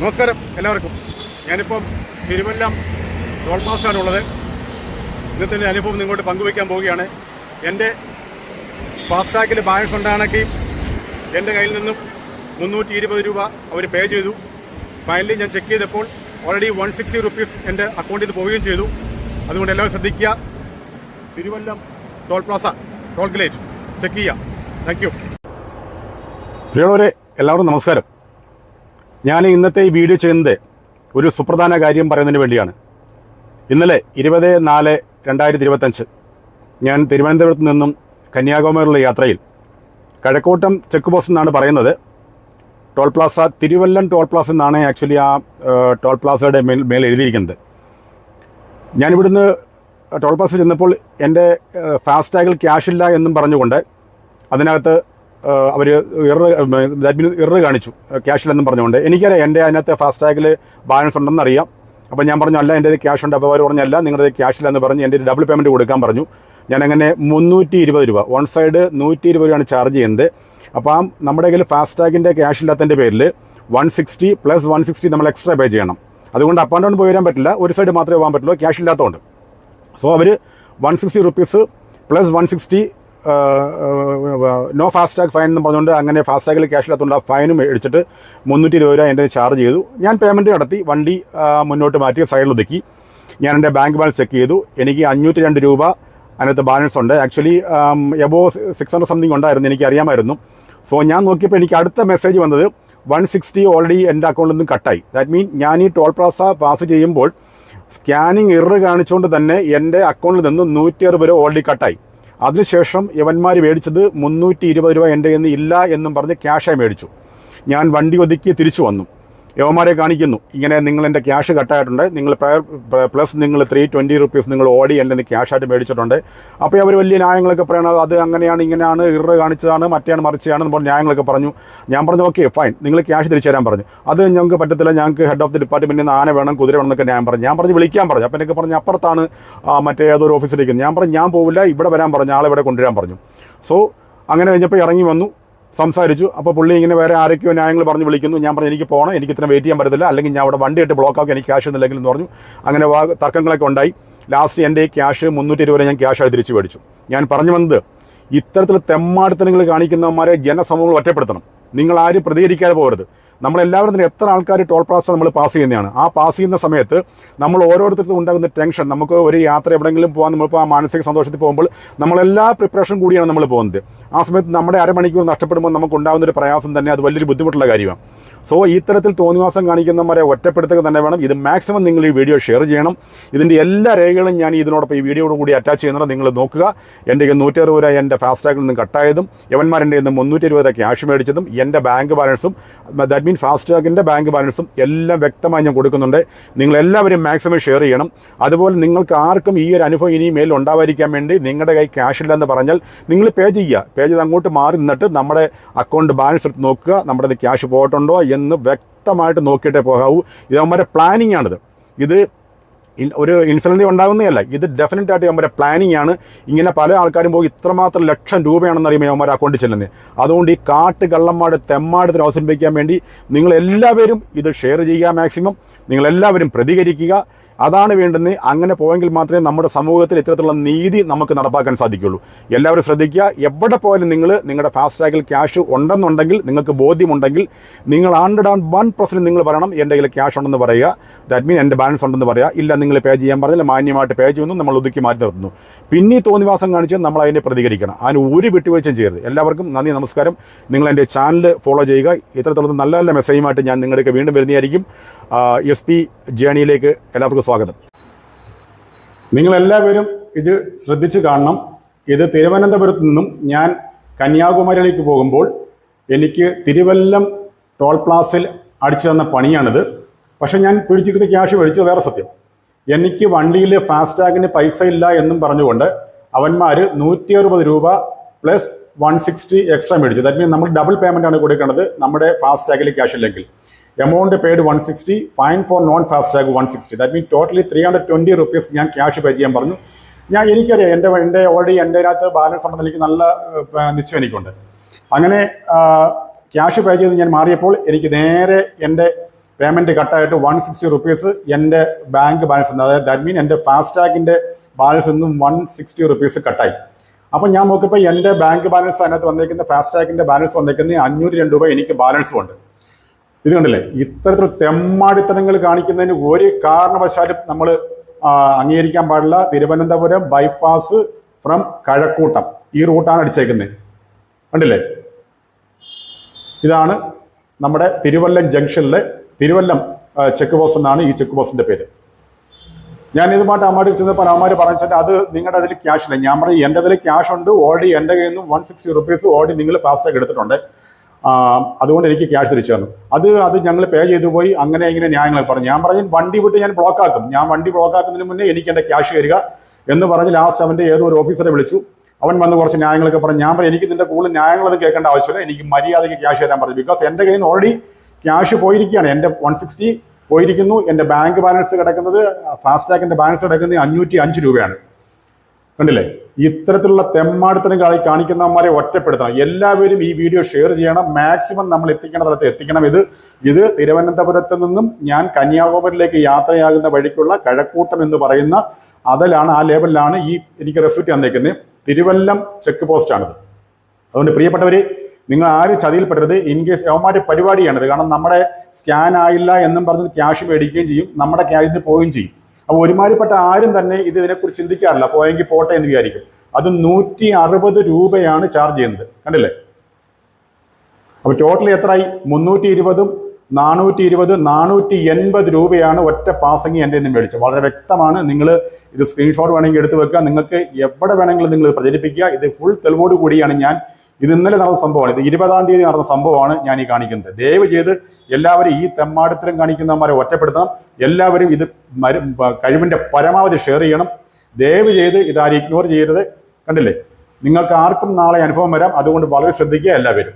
നമസ്കാരം എല്ലാവർക്കും. ഞാനിപ്പം തിരുവല്ലം ടോൾ ഉള്ളത് ഇന്നത്തെ എന്റെ അനുഭവം നിങ്ങോട്ട് പങ്കുവയ്ക്കാൻ പോവുകയാണ്. എന്റെ ഫാസ്ടാഗിൽ ബാലൻസ് ഉണ്ടാണെങ്കിൽ എന്റെ കയ്യിൽ നിന്നും മുന്നൂറ്റി ഇരുപത് രൂപ അവർ പേ ചെയ്തു. ഫൈനലി ഞാൻ ചെക്ക് ചെയ്തപ്പോൾ ഓൾറെഡി വൺ സിക്സ്റ്റി റുപ്പീസ് എന്റെ അക്കൗണ്ടിൽ നിന്ന് പോവുകയും ചെയ്തു. അതുകൊണ്ട് എല്ലാവരും ശ്രദ്ധിക്കുക. Thiruvallam toll plaza toll gate check ചെയ്യുക. താങ്ക് യു പ്രിയമുള്ളവരെ എല്ലാവർക്കും നമസ്കാരം. ഞാൻ ഇന്നത്തെ ഈ വീഡിയോ ചെയ്യുന്നത് ഒരു സുപ്രധാന കാര്യം പറയുന്നതിന് വേണ്ടിയാണ്. ഇന്നലെ ഇരുപത് നാല് രണ്ടായിരത്തി ഇരുപത്തഞ്ച് ഞാൻ തിരുവനന്തപുരത്ത് നിന്നും കന്യാകുമാരിയുള്ള യാത്രയിൽ കഴക്കൂട്ടം ചെക്ക് പോസ്റ്റ് എന്നാണ് പറയുന്നത്. Toll plaza Thiruvallam toll plaza എന്നാണ് ആക്ച്വലി ആ ടോൾ പ്ലാസയുടെ മേൽ മേൽ എഴുതിയിരിക്കുന്നത്. ഞാനിവിടുന്ന് ടോൾ പ്ലാസ ചെന്നപ്പോൾ എന്റെ ഫാസ്ടാഗിൽ ക്യാഷ് ഇല്ല എന്നും പറഞ്ഞുകൊണ്ട് അതിനകത്ത് അവർ ഇറ ദാറ്റ് മീൻസ് ഇറ കാണിച്ചു ക്യാഷ് ഇല്ലെന്നും പറഞ്ഞുകൊണ്ട്. എനിക്കറിയാം എന്റെ അതിനകത്ത് ഫാസ്ടാഗിൽ ബാലൻസ് ഉണ്ടെന്ന് അറിയാം. അപ്പോൾ ഞാൻ പറഞ്ഞു അല്ല എന്റെ ക്യാഷ് ഉണ്ട്. അപ്പോൾ അവർ പറഞ്ഞല്ല നിങ്ങളുടെ ക്യാഷ് ഇല്ലെന്ന് പറഞ്ഞ് എന്റെ ഡബിൾ പേയ്മെന്റ് കൊടുക്കാൻ പറഞ്ഞു. ഞാൻ അങ്ങനെ മുന്നൂറ്റി ഇരുപത് രൂപ വൺ സൈഡ് നൂറ്റി ഇരുപത് രൂപയാണ് ചാർജ് ചെയ്യുന്നത്. അപ്പോൾ ആ നമ്മുടെ കയ്യിൽ ഫാസ്ടാഗിന്റെ ക്യാഷ് ഇല്ലാത്തതിന്റെ പേരിൽ one sixty plus one sixty നമ്മൾ എക്സ്ട്രാ പേ ചെയ്യണം. അതുകൊണ്ട് അപ്പ് ആൻഡ് ഡൗൺ പോയി വരാൻ പറ്റില്ല. ഒരു സൈഡ് മാത്രമേ പോകാൻ പറ്റുള്ളൂ ക്യാഷ് ഇല്ലാത്തതുകൊണ്ട്. സോ അവർ one sixty rupees plus one sixty no FASTag fine എന്ന് പറഞ്ഞുകൊണ്ട് അങ്ങനെ ഫാസ്ടാഗിൽ ക്യാഷ് ഇല്ലാത്തതുകൊണ്ട് ആ ഫൈനും മേടിച്ചിട്ട് മുന്നൂറ്റി ഇരുപത് രൂപ എന്റെ ചാർജ് ചെയ്തു. ഞാൻ പേയ്മെന്റ് നടത്തി വണ്ടി മുന്നോട്ട് മാറ്റി സൈഡിൽ ഒതുക്കി. ഞാൻ എന്റെ ബാങ്ക് ബാലൻസ് ചെക്ക് ചെയ്തു. എനിക്ക് അഞ്ഞൂറ്റി രണ്ട് രൂപ അതിനകത്ത് ബാലൻസ് ഉണ്ട്. Actually above six hundred something ഉണ്ടായിരുന്നു എനിക്ക് അറിയാമായിരുന്നു. സോ ഞാൻ നോക്കിയപ്പോൾ എനിക്ക് അടുത്ത മെസ്സേജ് വന്നത് വൺ സിക്സ്റ്റി ഓൾറെഡി എന്റെ അക്കൗണ്ടിൽ നിന്നും കട്ടായി ദാറ്റ് മീൻ ഞാൻ ഈ ടോൾ പ്ലാസ പാസ് ചെയ്യുമ്പോൾ സ്കാനിങ് ഇറർ കാണിച്ചുകൊണ്ട് തന്നെ എന്റെ അക്കൗണ്ടിൽ നിന്ന് നൂറ്റി അറുപത് രൂപ ഓൾറെഡി കട്ടായി അതിനുശേഷം യവന്മാർ മേടിച്ചത് മുന്നൂറ്റി ഇരുപത് രൂപ എന്റെ കയ്യിൽ ഇല്ല എന്നും പറഞ്ഞ് ക്യാഷായി മേടിച്ചു. ഞാൻ വണ്ടി ഒതുക്കി തിരിച്ചു വന്നു. യവന്മാരെ കാണിക്കുന്നു. ഇങ്ങനെ നിങ്ങൾ എന്റെ ക്യാഷ് കട്ടായിട്ടുണ്ട്. നിങ്ങൾ പ്ലസ് നിങ്ങൾ ത്രീ ട്വന്റി റുപ്പീസ് നിങ്ങൾ ഓടി എന്റെ നിന്ന് ക്യാഷായിട്ട് മേടിച്ചിട്ടുണ്ട്. അപ്പോൾ അവർ വലിയ ന്യായങ്ങളൊക്കെ പറയണത് അത് അങ്ങനെയാണ് ഇങ്ങനെയാണ് ഇറ കാണിച്ചതാണ് മറ്റേയാണ് മറിച്ചതാണ് പറഞ്ഞ് ന്യായങ്ങളൊക്കെ പറഞ്ഞു. ഞാൻ പറഞ്ഞു ഓക്കെ ഫൈൻ നിങ്ങൾ ക്യാഷ് തിരിച്ചു തരാൻ പറഞ്ഞു. അത് ഞങ്ങൾക്ക് പറ്റത്തില്ല. ഞങ്ങൾക്ക് ഹെഡ് ഓഫ് ദി ഡിപ്പാർട്ട്മെന്റിൽ നിന്ന് ആന വേണം കുതിര വേണം എന്നൊക്കെ ഞാൻ പറഞ്ഞു. ഞാൻ പറഞ്ഞു വിളിക്കാൻ പറഞ്ഞു. അപ്പോൾ എന്നൊക്കെ പറഞ്ഞു അപ്പുറത്താണ് മറ്റേ ഏതൊരു ഓഫീസിലേക്ക് ഞാൻ പറഞ്ഞു ഞാൻ പോവില്ല. ഇവിടെ വരാൻ പറഞ്ഞു. ആളെ ഇവിടെ കൊണ്ടുവരാൻ പറഞ്ഞു. സോ അങ്ങനെ കഴിഞ്ഞപ്പോൾ ഇറങ്ങി വന്നു. സംസാരിച്ചു. അപ്പോൾ പുള്ളി ഇങ്ങനെ വേറെ ആരൊക്കെയോ ന്യായങ്ങൾ പറഞ്ഞ് വിളിക്കുന്നു. ഞാൻ പറഞ്ഞു എനിക്ക് പോകണം എനിക്ക് ഇത്ര വെയിറ്റ് ചെയ്യാൻ പറ്റത്തില്ല. അല്ലെങ്കിൽ ഞാൻ അവിടെ വണ്ടി ഇട്ട് ബ്ലോക്ക് ആക്കി. എനിക്ക് ക്യാഷ് ഒന്നുമില്ലെങ്കിൽ എന്ന് പറഞ്ഞു. അങ്ങനെ തർക്കങ്ങളൊക്കെ ഉണ്ടായി. ലാസ്റ്റ് എന്റെ ക്യാഷ് മുന്നൂറ്റി ഇരുപത് ഞാൻ ക്യാഷായി തിരിച്ചു മേടിച്ചു. ഞാൻ പറഞ്ഞു വന്നത് ഇത്തരത്തിൽ തെമ്മാടുത്തനങ്ങൾ കാണിക്കുന്നവന്മാരെ ജനസമൂഹങ്ങൾ ഒറ്റപ്പെടുത്തണം. നിങ്ങൾ ആരും പ്രതികരിക്കാതെ പോകരുത്. നമ്മളെല്ലാവരും തന്നെ എത്ര ആൾക്കാർ ടോൾ പ്ലാസ നമ്മൾ പാസ് ചെയ്യുന്നതാണ്. ആ പാസ് ചെയ്യുന്ന സമയത്ത് നമ്മൾ ഓരോരുത്തർക്കും ഉണ്ടാകുന്ന ടെൻഷൻ. നമുക്ക് ഒരു യാത്ര എവിടെയെങ്കിലും പോകാൻ നമ്മളിപ്പോൾ ആ മാനസിക സന്തോഷത്തിൽ പോകുമ്പോൾ നമ്മളെല്ലാ പ്രിപ്പറേഷൻ കൂടിയാണ് നമ്മൾ പോകുന്നത്. ആ സമയത്ത് നമ്മുടെ അരമണിക്കൂർ നഷ്ടപ്പെടുമ്പോൾ നമുക്ക് ഉണ്ടാകുന്ന ഒരു പ്രയാസം തന്നെ അത് വലിയൊരു ബുദ്ധിമുട്ടുള്ള കാര്യമാണ്. സോ ഇത്തരത്തിൽ തോന്നിവാസം കാണിക്കുന്നവരെ ഒറ്റപ്പെടുത്തുക തന്നെ വേണം. ഇത് മാക്സിമം നിങ്ങൾ ഈ വീഡിയോ ഷെയർ ചെയ്യണം. ഇതിന്റെ എല്ലാ രേഖകളും ഞാൻ ഇതിനോടൊപ്പം ഈ വീഡിയോയോട് കൂടി അറ്റാച്ച് ചെയ്യുന്നുണ്ട് നിങ്ങൾ നോക്കുക. എന്റെ നൂറ്റി അറുപത് രൂപ എന്റെ ഫാസ്റ്റാഗിൽ നിന്ന് കട്ടായതും യവന്മാരെന്റെ നിന്ന് മുന്നൂറ്റി ഇരുപത് രൂപ ക്യാഷ് മേടിച്ചതും എന്റെ ബാങ്ക് ബാലൻസും ദാറ്റ് മീൻ ഫാസ്റ്റാഗിന്റെ ബാങ്ക് ബാലൻസും എല്ലാം വ്യക്തമായി ഞാൻ കൊടുക്കുന്നുണ്ട്. നിങ്ങൾ എല്ലാവരും മാക്സിമം ഷെയർ ചെയ്യണം. അതുപോലെ നിങ്ങൾക്ക് ആർക്കും ഈ ഒരു അനുഭവം ഇനി മേൽ ഉണ്ടാവാതിരിക്കാൻ വേണ്ടി നിങ്ങളുടെ കൈ ക്യാഷ് ഇല്ലെന്ന് പറഞ്ഞാൽ നിങ്ങൾ പേ ചെയ്യുക. പേ ചെയ്ത് അങ്ങോട്ട് മാറി നിന്നിട്ട് നമ്മുടെ അക്കൗണ്ട് ബാലൻസ് എടുത്ത് നോക്കുക. നമ്മുടെ ക്യാഷ് പോയിട്ടുണ്ടോ? എന്ന് വ്യക്തമായിട്ട് നോക്കിയിട്ടേ പോകാവൂ. ഇത് നമ്മുടെ പ്ലാനിങ് ആണിത്. ഇത് ഒരു ഇൻസിഡന്റ് ഉണ്ടാകുന്നതല്ല ഇത് ഡെഫിനറ്റ് ആയിട്ട് അവന്മാരെ പ്ലാനിങ് ആണ്. ഇങ്ങനെ പല ആൾക്കാരും പോയി ഇത്രമാത്രം ലക്ഷം രൂപയാണെന്ന് അറിയുമ്പോൾ അവന്മാർ അക്കൗണ്ടിൽ ചെല്ലുന്നത് അതുകൊണ്ട് ഈ കാട്ട് കള്ളന്മാട് തെമ്മാടത്തിന് അവസരിപ്പിക്കാൻ വേണ്ടി നിങ്ങൾ എല്ലാവരും ഇത് ഷെയർ ചെയ്യുക മാക്സിമം നിങ്ങളെല്ലാവരും പ്രതികരിക്കുക. അതാണ് വേണ്ടുന്നത് അങ്ങനെ പോയെങ്കിൽ മാത്രമേ നമ്മുടെ സമൂഹത്തിൽ ഇത്തരത്തിലുള്ള നീതി നമുക്ക് നടപ്പാക്കാൻ സാധിക്കുള്ളൂ എല്ലാവരും ശ്രദ്ധിക്കുക എവിടെ പോയാലും നിങ്ങൾ നിങ്ങളുടെ ഫാസ്ടാഗിൽ ക്യാഷ് ഉണ്ടെന്നുണ്ടെങ്കിൽ നിങ്ങൾക്ക് ബോധ്യമുണ്ടെങ്കിൽ നിങ്ങൾ ഹൺഡ്രഡ് ഡൗൺ വൺ പെർസെന്റ് നിങ്ങൾ പറയണം എന്റെ കയ്യിൽ ക്യാഷ് ഉണ്ടെന്ന് പറയുക. ദാറ്റ് മീൻ എന്റെ ബാലൻസ് ഉണ്ടെന്ന് പറയുക. ഇല്ല നിങ്ങൾ പേ ചെയ്യാൻ പറഞ്ഞാൽ മാന്യമായിട്ട് പേ ചെയ്യുന്നു നമ്മൾ ഒതുക്കി മാറ്റി നിർത്തുന്നു. പിന്നെ തോന്നിവാസം കാണിച്ച് നമ്മൾ അതിനെ പ്രതികരിക്കണം. അതിന് ഒരു വിട്ടുവീഴ്ചയും ചെയ്യരുത്. എല്ലാവർക്കും നന്ദി നമസ്കാരം. നിങ്ങൾ എന്റെ ചാനൽ ഫോളോ ചെയ്യുക. ഇത്തരത്തിലുള്ള നല്ല നല്ല മെസ്സേജുമായിട്ട് ഞാൻ നിങ്ങളുടെ വീണ്ടും വരുന്നതായിരിക്കും. എസ് പി ജേണിയിലേക്ക് എല്ലാവർക്കും സ്വാഗതം. നിങ്ങൾ എല്ലാവരും ഇത് ശ്രദ്ധിച്ച് കാണണം. ഇത് തിരുവനന്തപുരത്ത് നിന്നും ഞാൻ കന്യാകുമാരിയിലേക്ക് പോകുമ്പോൾ എനിക്ക് തിരുവല്ലം ടോൾ പ്ലാസിൽ അടിച്ചു തന്ന പണിയാണിത്. പക്ഷെ ഞാൻ പിടിച്ചിരുന്ന ക്യാഷ് മേടിച്ചത് വേറെ സത്യം. എനിക്ക് വണ്ടിയിൽ ഫാസ്ടാഗിന് പൈസ ഇല്ല എന്നും പറഞ്ഞുകൊണ്ട് അവന്മാർ നൂറ്റി അറുപത് രൂപ പ്ലസ് വൺ സിക്സ്റ്റി എക്സ്ട്രാ മേടിച്ചു. ദാറ്റ് മീൻ നമ്മൾ ഡബിൾ പേയ്മെന്റ് ആണ് കൊടുക്കേണ്ടത് നമ്മുടെ ഫാസ്ടാഗിൽ ക്യാഷ് ഇല്ലെങ്കിൽ. Amount paid one sixty fine for non FASTag one sixty that mean totally three hundred twenty rupees ഞാൻ ക്യാഷ് പേ ചെയ്യാൻ പറഞ്ഞു. ഞാൻ എനിക്കറിയാം എന്റെ എന്റെ ഓൾറെഡി എന്റെ അതിനകത്ത് ബാലൻസ് ഉണ്ടെന്ന് എനിക്ക് നല്ല നിശ്ചയം എനിക്കുണ്ട്. അങ്ങനെ ക്യാഷ് പേ ചെയ്ത് ഞാൻ മാറിയപ്പോൾ എനിക്ക് നേരെ എന്റെ പേയ്മെന്റ് കട്ടായിട്ട് വൺ സിക്സ്റ്റി റുപ്പീസ് എന്റെ ബാങ്ക് ബാലൻസ് അതായത് ദാറ്റ് മീൻ എന്റെ ഫാസ്ടാഗിന്റെ ബാലൻസ് നിന്നും വൺ സിക്സ്റ്റി റുപ്പീസ് കട്ടായി അപ്പം ഞാൻ നോക്കിയപ്പോൾ എന്റെ ബാങ്ക് ബാലൻസ് അതിനകത്ത് വന്നേക്കുന്ന ഫാസ്ടാഗിന്റെ ബാലൻസ് വന്നേക്കുന്ന അഞ്ഞൂറ്റി രണ്ട് രൂപ എനിക്ക് ബാലൻസും ഉണ്ട്. ഇത് കണ്ടില്ലേ? ഇത്തരത്തിൽ തെമ്മാടിത്തരങ്ങൾ കാണിക്കുന്നതിന് ഒരു കാരണവശാലും നമ്മൾ അംഗീകരിക്കാൻ പാടില്ല. Thiruvananthapuram bypass from Kazhakoottam. ഈ റൂട്ടാണ് അടിച്ചേക്കുന്നത് കണ്ടില്ലേ? ഇതാണ് നമ്മുടെ തിരുവല്ലം ജംഗ്ഷനിലെ തിരുവല്ലം ചെക്ക് പോസ്റ്റ് എന്നാണ് ഈ ചെക്ക് പോസ്റ്റിന്റെ പേര്. ഞാൻ ഇതുമായിട്ട് അമ്മാടി ചെന്നപ്പോൾ അമ്മമാർ പറഞ്ഞിട്ട് അത് നിങ്ങളുടെ അതിൽ ക്യാഷ് ഇല്ല. ഞാൻ പറഞ്ഞു എന്റെ അതിൽ ക്യാഷ് ഉണ്ട്. ഓൾറെഡി എന്റെ കയ്യിൽ നിന്ന് വൺ സിക്സ്റ്റി റുപ്പീസ് ഓൾറെഡി നിങ്ങൾ ഫാസ്റ്റാഗ് എടുത്തിട്ടുണ്ട്. അതുകൊണ്ട് എനിക്ക് ക്യാഷ് തിരിച്ചു തന്നു. അത് അത് ഞങ്ങൾ പേ ചെയ്തു പോയി. അങ്ങനെ ഇങ്ങനെ ന്യായങ്ങൾ പറഞ്ഞു. ഞാൻ പറഞ്ഞു വണ്ടി വിട്ട് ഞാൻ ബ്ലോക്ക് ആക്കും. ഞാൻ വണ്ടി ബ്ലോക്ക് ആക്കുന്നതിന് മുന്നേ എനിക്ക് എന്റെ ക്യാഷ് തരിക എന്ന് പറഞ്ഞ് ലാസ്റ്റ് അവന്റെ ഏതോ ഒരു ഓഫീസറെ വിളിച്ചു. അവൻ വന്ന് കുറച്ച് ന്യായങ്ങളൊക്കെ പറഞ്ഞു. ഞാൻ പറഞ്ഞു എനിക്ക് നിന്റെ കൂടുതൽ ന്യായങ്ങളൊന്നും കേൾക്കേണ്ട ആവശ്യമില്ല. എനിക്ക് മര്യാദയ്ക്ക് ക്യാഷ് തരാൻ പറഞ്ഞു. ബിക്കോസ് എന്റെ കയ്യിൽ നിന്ന് ഓൾറെഡി ക്യാഷ് പോയിരിക്കുകയാണ്. എന്റെ വൺ സിക്സ്റ്റി പോയിരിക്കുന്നു. എന്റെ ബാങ്ക് ബാലൻസ് കിടക്കുന്നത് ഫാസ്ടാഗിന്റെ ബാലൻസ് കിടക്കുന്നത് അഞ്ഞൂറ്റി അഞ്ച് രൂപയാണ്. കണ്ടില്ലേ? ഇത്തരത്തിലുള്ള തെമ്മാടിത്തരം കളി കാണിക്കുന്നവന്മാരെ ഒറ്റപ്പെടുത്തണം. എല്ലാവരും ഈ വീഡിയോ ഷെയർ ചെയ്യണം. മാക്സിമം നമ്മൾ എത്തിക്കേണ്ട സ്ഥലത്ത് എത്തിക്കണം. ഇത് ഇത് തിരുവനന്തപുരത്ത് നിന്നും ഞാൻ കന്യാകുമാരിയിലേക്ക് യാത്രയാകുന്ന വഴിക്കുള്ള കഴക്കൂട്ടം എന്ന് പറയുന്ന അതിലാണ് ആ ലേബലിലാണ് ഈ എനിക്ക് റെസിപ്റ്റ് തന്നേക്കുന്നത്. തിരുവല്ലം ചെക്ക് പോസ്റ്റാണിത് അതുകൊണ്ട് പ്രിയപ്പെട്ടവരെ നിങ്ങൾ ആരും ചതിയിൽപ്പെടരുത്. ഇൻ കേസ് അവന്മാരുടെ പരിപാടിയാണിത്. കാരണം നമ്മുടെ സ്കാൻ ആയില്ല എന്നും പറഞ്ഞ് ക്യാഷ് മേടിക്കുകയും ചെയ്യും. നമ്മുടെ ക്യാഷ് ഇത് പോവുകയും ചെയ്യും. അപ്പോൾ ഒരുമാതിരിപ്പെട്ട ആരും തന്നെ ഇത് ഇതിനെക്കുറിച്ച് ചിന്തിക്കാറില്ല. പോയെങ്കിൽ പോട്ടെ എന്ന് വിചാരിക്കും. അത് നൂറ്റി അറുപത് രൂപയാണ് ചാർജ് ചെയ്യുന്നത്. കണ്ടില്ലേ? അപ്പോൾ ടോട്ടൽ എത്രയായി? മുന്നൂറ്റി ഇരുപതും നാനൂറ്റി ഇരുപത് നാനൂറ്റി എൺപത് രൂപയാണ് ഒറ്റ പാസങ്ങി എന്റെ നിന്ന് മേടിച്ചത്. വളരെ വ്യക്തമാണ്. നിങ്ങൾ ഇത് സ്ക്രീൻഷോട്ട് വേണമെങ്കിൽ എടുത്ത് വെക്കുക. നിങ്ങൾക്ക് എവിടെ വേണമെങ്കിലും നിങ്ങൾ പ്രചരിപ്പിക്കുക. ഇത് ഫുൾ തെളിവോട് കൂടിയാണ് ഞാൻ ഇത് ഇന്നലെ നടന്ന സംഭവമാണ്. ഇത് ഇരുപതാം തീയതി നടന്ന സംഭവമാണ് ഞാൻ ഈ കാണിക്കുന്നത്. ദയവ് ചെയ്ത് എല്ലാവരും ഈ തെമ്മാടത്തിലും കാണിക്കുന്നവന്മാരെ ഒറ്റപ്പെടുത്തണം. എല്ലാവരും ഇത് കഴിവിന്റെ പരമാവധി ഷെയർ ചെയ്യണം. ദയവ് ചെയ്ത് ഇതാരും ഇഗ്നോർ ചെയ്യരുത്. കണ്ടില്ലേ? നിങ്ങൾക്ക് ആർക്കും നാളെ അനുഭവം വരാം. അതുകൊണ്ട് വളരെ ശ്രദ്ധിക്കുക എല്ലാവരും.